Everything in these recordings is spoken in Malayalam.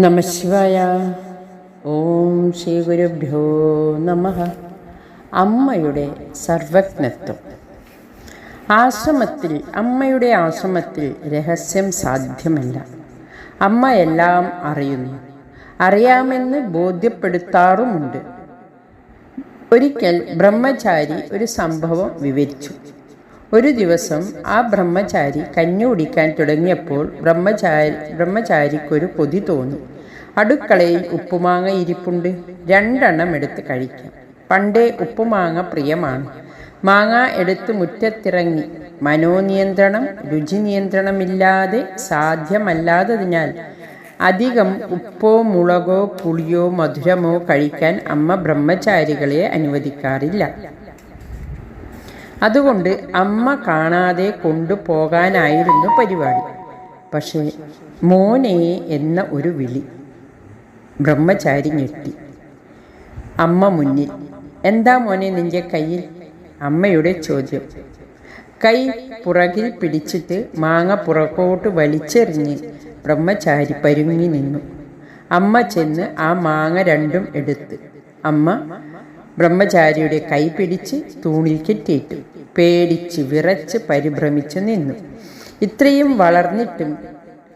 നമശിവായ ഓം ശ്രീ ഗുരുഭ്യോ നമ. അമ്മയുടെ സർവജ്ഞത്വം. ആശ്രമത്തിൽ അമ്മയുടെ ആശ്രമത്തിൽ രഹസ്യം സാധ്യമല്ല. അമ്മ എല്ലാം അറിയുന്നു. അറിയാമെന്ന് ബോധ്യപ്പെടുത്താറുമുണ്ട്. ഒരിക്കൽ ബ്രഹ്മചാരി ഒരു സംഭവം വിവരിച്ചു. ഒരു ദിവസം ആ ബ്രഹ്മചാരി കഞ്ഞി കുടിക്കാൻ തുടങ്ങിയപ്പോൾ ബ്രഹ്മചാരി ബ്രഹ്മചാരിക്കൊരു പൊതി തോന്നി. അടുക്കളയിൽ ഉപ്പുമാങ്ങ ഇരിപ്പുണ്ട്. രണ്ടെണ്ണം എടുത്ത് കഴിക്കാം. പണ്ടേ ഉപ്പുമാങ്ങ പ്രിയമാണ്. മാങ്ങ എടുത്ത് മുറ്റത്തിറങ്ങി. മനോനിയന്ത്രണം രുചി നിയന്ത്രണമില്ലാതെ സാധ്യമല്ലാത്തതിനാൽ അധികം ഉപ്പോ മുളകോ പുളിയോ മധുരമോ കഴിക്കാൻ അമ്മ ബ്രഹ്മചാരികളെ അനുവദിക്കാറില്ല. അതുകൊണ്ട് അമ്മ കാണാതെ കൊണ്ടുപോകാനായിരുന്നു പരിപാടി. പക്ഷേ മോനെ എന്ന ഒരു വിളി. ബ്രഹ്മചാരി ഞെട്ടി. അമ്മ മുന്നിൽ എന്താ മോനെ നിന്റെ കയ്യിൽ? അമ്മയുടെ ചോദ്യം. കൈ പുറകിൽ പിടിച്ചിട്ട് മാങ്ങ പുറകോട്ട് വലിച്ചെറിഞ്ഞ് ബ്രഹ്മചാരി പരുങ്ങി നിന്നു. അമ്മ ചെന്ന് ആ മാങ്ങ രണ്ടും എടുത്ത് അമ്മ ബ്രഹ്മചാരിയുടെ കൈ പിടിച്ച് തൂണിൽ കെട്ടിയിട്ടു പേടിച്ച് വിറച്ച് പരിഭ്രമിച്ചു നിന്നു. ഇത്രയും വളർന്നിട്ടും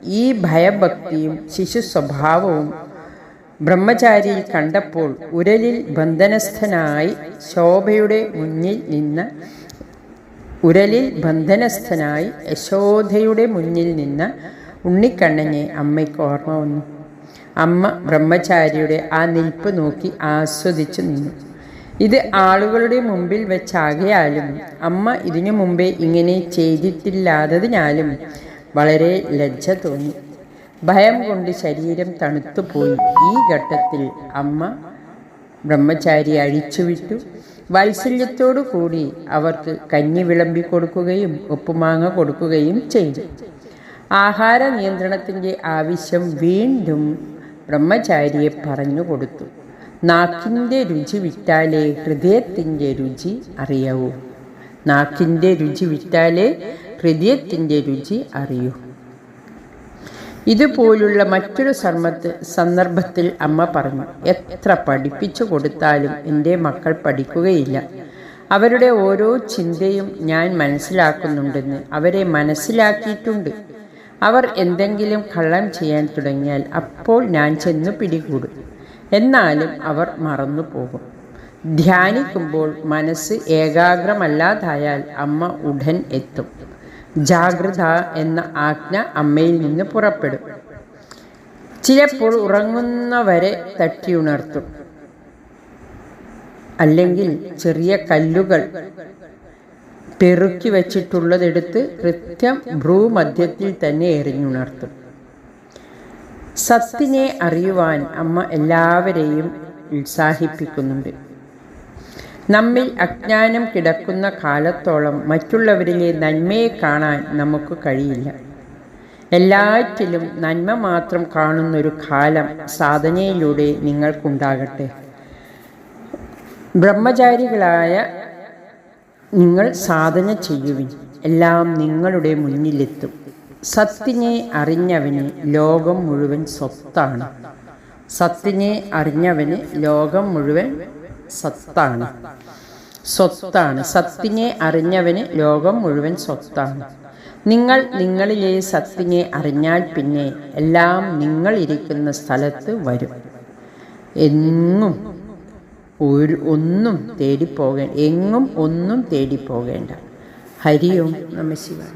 ഈ ഭയഭക്തിയും ശിശു സ്വഭാവവും ബ്രഹ്മചാരിയിൽ കണ്ടപ്പോൾ ഉരലിൽ ബന്ധനസ്ഥനായി ശോഭയുടെ മുന്നിൽ നിന്ന് ഉരലിൽ ബന്ധനസ്ഥനായി യശോധയുടെ മുന്നിൽ നിന്ന് ഉണ്ണിക്കണ്ണനെ അമ്മയ്ക്ക് ഓർമ്മ വന്നു. അമ്മ ബ്രഹ്മചാരിയുടെ ആ നിൽപ്പ് നോക്കി ആസ്വദിച്ചു നിന്നു. ഇത് ആളുകളുടെ മുമ്പിൽ വെച്ചാകയാലും അമ്മ ഇതിനു മുമ്പേ ഇങ്ങനെ ചെയ്തിട്ടില്ലാത്തതിനാലും വളരെ ലജ്ജ തോന്നി. ഭയം കൊണ്ട് ശരീരം തണുത്തുപോയി. ഈ ഘട്ടത്തിൽ അമ്മ ബ്രഹ്മചാരി അഴിച്ചുവിട്ടു. വാത്സല്യത്തോടു കൂടി അവർക്ക് കഞ്ഞി വിളമ്പി കൊടുക്കുകയും ഉപ്പുമാങ്ങ കൊടുക്കുകയും ചെയ്തു. ആഹാര നിയന്ത്രണത്തിന്റെ ആവശ്യം വീണ്ടും ബ്രഹ്മചാരിയെ പറഞ്ഞു കൊടുത്തു. നാക്കിന്റെ രുചി വിറ്റാലേ ഹൃദയത്തിന്റെ രുചി അറിയാവൂ നാക്കിന്റെ രുചി വിറ്റാലേ ഹൃദയത്തിന്റെ രുചി അറിയൂ. ഇതുപോലുള്ള മറ്റൊരു സർമ്മത്തിൽ സന്ദർഭത്തിൽ അമ്മ പറഞ്ഞു എത്ര പഠിപ്പിച്ചു കൊടുത്താലും എന്റെ മക്കൾ പഠിക്കുകയില്ല. അവരുടെ ഓരോ ചിന്തയും ഞാൻ മനസ്സിലാക്കുന്നുണ്ടെന്ന് അവരെ മനസ്സിലാക്കിയിട്ടുണ്ട്. അവർ എന്തെങ്കിലും കള്ളം ചെയ്യാൻ തുടങ്ങിയാൽ അപ്പോൾ ഞാൻ ചെന്ന് പിടികൂടും. എന്നാലും അവർ മറന്നു പോകും. ധ്യാനിക്കുമ്പോൾ മനസ്സ് ഏകാഗ്രമല്ലാതായാൽ അമ്മ ഉടൻ എത്തും. ജാഗ്രത എന്ന ആജ്ഞ അമ്മയിൽ നിന്ന് പുറപ്പെടും. ചിലപ്പോൾ ഉറങ്ങുന്നവരെ തട്ടിയുണർത്തും. അല്ലെങ്കിൽ ചെറിയ കല്ലുകൾ പെറുക്കി വച്ചിട്ടുള്ളതെടുത്ത് കൃത്യം ഭ്രൂമധ്യത്തിൽ തന്നെ എറിഞ്ഞുണർത്തും. സത്തിനെ അറിയുവാൻ അമ്മ എല്ലാവരെയും ഉത്സാഹിപ്പിക്കുന്നുണ്ട്. നമ്മിൽ അജ്ഞാനം കിടക്കുന്ന കാലത്തോളം മറ്റുള്ളവരിലെ നന്മയെ കാണാൻ നമുക്ക് കഴിയില്ല. എല്ലാറ്റിലും നന്മ മാത്രം കാണുന്നൊരു കാലം സാധനയിലൂടെ നിങ്ങൾക്കുണ്ടാകട്ടെ. ബ്രഹ്മചാരികളായ നിങ്ങൾ സാധന ചെയ്യുവിൻ. എല്ലാം നിങ്ങളുടെ മുന്നിലെത്തും. സത്തിനെ അറിഞ്ഞവന് ലോകം മുഴുവൻ സ്വത്താണ്. സത്തിനെ അറിഞ്ഞവന് ലോകം മുഴുവൻ സത്താണ്. സ്വത്താണ് സത്തിനെ അറിഞ്ഞവന് ലോകം മുഴുവൻ സ്വത്താണ്. നിങ്ങൾ നിങ്ങളിലെ സത്തിനെ അറിഞ്ഞാൽ പിന്നെ എല്ലാം നിങ്ങൾ ഇരിക്കുന്ന സ്ഥലത്ത് വരും. എങ്ങും ഒരു ഒന്നും തേടിപ്പോകേ എങ്ങും ഒന്നും തേടിപ്പോകേണ്ട. ഹരിയും നമ ശിവായ.